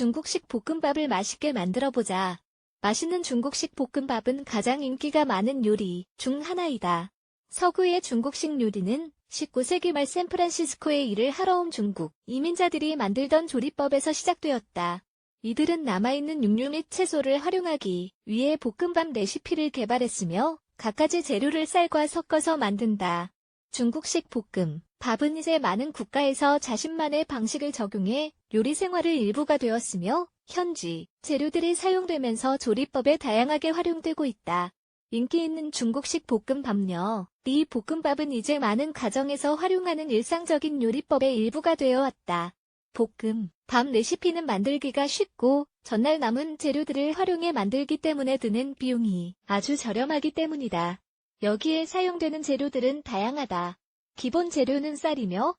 중국식 볶음밥을 맛있게 만들어보자. 맛있는 중국식 볶음밥은 가장 인기가 많은 요리 중 하나이다. 서구의 중국식 요리는 19세기 말 샌프란시스코에 일을 하러 온 중국 이민자들이 만들던 조리법에서 시작되었다. 이들은 남아있는 육류 및 채소를 활용하기 위해 볶음밥 레시피를 개발했으며 갖가지 재료를 쌀과 섞어서 만든다. 중국식 볶음, 밥은 이제 많은 국가에서 자신만의 방식을 적용해 요리 생활의 일부가 되었으며 현지 재료들이 사용되면서 조리법에 다양하게 활용되고 있다. 인기 있는 중국식 볶음밥요. 이 볶음밥은 이제 많은 가정에서 활용하는 일상적인 요리법의 일부가 되어 왔다. 볶음, 밥 레시피는 만들기가 쉽고 전날 남은 재료들을 활용해 만들기 때문에 드는 비용이 아주 저렴하기 때문이다. 여기에 사용되는 재료들은 다양하다. 기본 재료는 쌀이며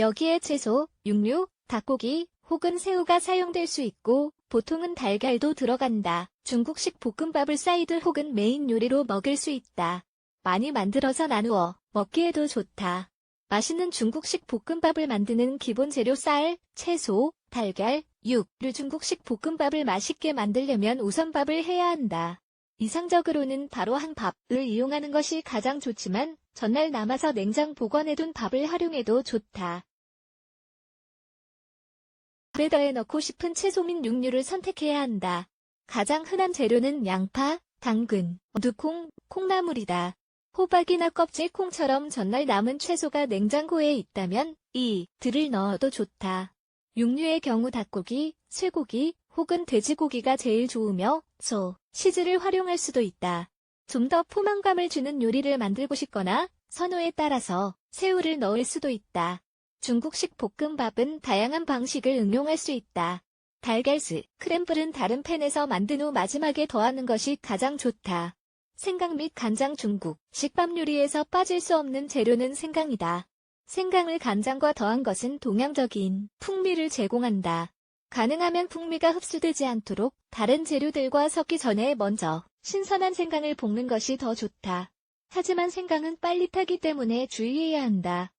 여기에 채소, 육류, 닭고기 혹은 새우가 사용될 수 있고 보통은 달걀도 들어간다. 중국식 볶음밥을 사이드 혹은 메인 요리로 먹을 수 있다. 많이 만들어서 나누어 먹기에도 좋다. 맛있는 중국식 볶음밥을 만드는 기본 재료 쌀, 채소, 달걀, 육, 류 중국식 볶음밥을 맛있게 만들려면 우선 밥을 해야 한다. 이상적으로는 바로 한 밥을 이용하는 것이 가장 좋지만 전날 남아서 냉장 보관해둔 밥을 활용해도 좋다. 더해 넣고 싶은 채소 및 육류를 선택해야 한다. 가장 흔한 재료는 양파, 당근, 두콩, 콩나물이다. 호박이나 껍질 콩처럼 전날 남은 채소가 냉장고에 있다면 이 들을 넣어도 좋다. 육류의 경우 닭고기, 쇠고기 혹은 돼지고기가 제일 좋으며 소, 치즈를 활용할 수도 있다. 좀 더 포만감을 주는 요리를 만들고 싶거나 선호에 따라서 새우를 넣을 수도 있다. 중국식 볶음밥은 다양한 방식을 응용할 수 있다. 달걀스, 크램블은 다른 팬에서 만든 후 마지막에 더하는 것이 가장 좋다. 생강 및 간장 중국, 식밥 요리에서 빠질 수 없는 재료는 생강이다. 생강을 간장과 더한 것은 동양적인 풍미를 제공한다. 가능하면 풍미가 흡수되지 않도록 다른 재료들과 섞기 전에 먼저 신선한 생강을 볶는 것이 더 좋다. 하지만 생강은 빨리 타기 때문에 주의해야 한다.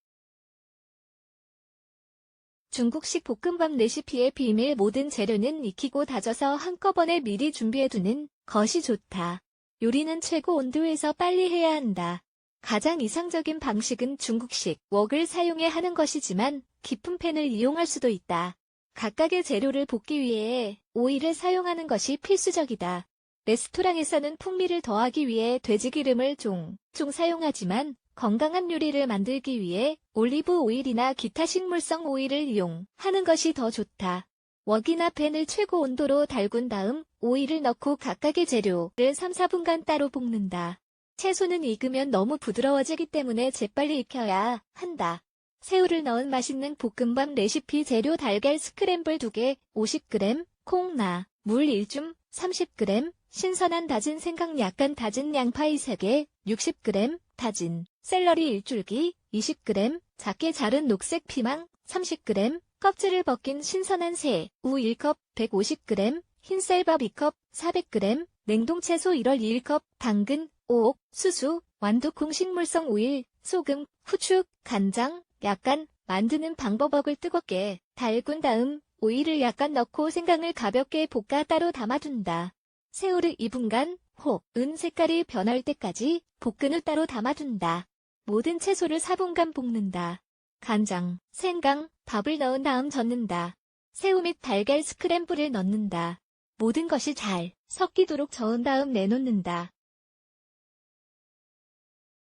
중국식 볶음밥 레시피의 비밀 모든 재료는 익히고 다져서 한꺼번에 미리 준비해두는 것이 좋다. 요리는 최고 온도에서 빨리 해야 한다. 가장 이상적인 방식은 중국식 웍을 사용해 하는 것이지만 깊은 팬을 이용할 수도 있다. 각각의 재료를 볶기 위해 오일을 사용하는 것이 필수적이다. 레스토랑에서는 풍미를 더하기 위해 돼지기름을 종종 사용하지만 건강한 요리를 만들기 위해 올리브 오일이나 기타 식물성 오일을 이용하는 것이 더 좋다. 웍이나 팬을 최고 온도로 달군 다음 오일을 넣고 각각의 재료를 3, 4분간 따로 볶는다. 채소는 익으면 너무 부드러워지기 때문에 재빨리 익혀야 한다. 새우를 넣은 맛있는 볶음밥 레시피 재료 달걀 스크램블 2개, 50g, 콩나, 물 1줌, 30g, 신선한 다진 생강 약간 다진 양파이 3개, 60g, 다진 샐러리 1줄기, 20g, 작게 자른 녹색 피망, 30g, 껍질을 벗긴 신선한 새, 우 1컵, 150g, 흰쌀밥 2컵, 400g, 냉동채소 1월 1컵, 당근, 옥, 수수, 완두콩 식물성 오일, 소금, 후추, 간장, 약간 만드는 방법을 뜨겁게 달군 다음 오일을 약간 넣고 생강을 가볍게 볶아 따로 담아둔다. 새우를 2분간 혹, 은 색깔이 변할 때까지 볶은 후 따로 담아둔다. 모든 채소를 4분간 볶는다. 간장, 생강, 밥을 넣은 다음 젓는다. 새우 및 달걀 스크램블을 넣는다. 모든 것이 잘 섞이도록 저은 다음 내놓는다.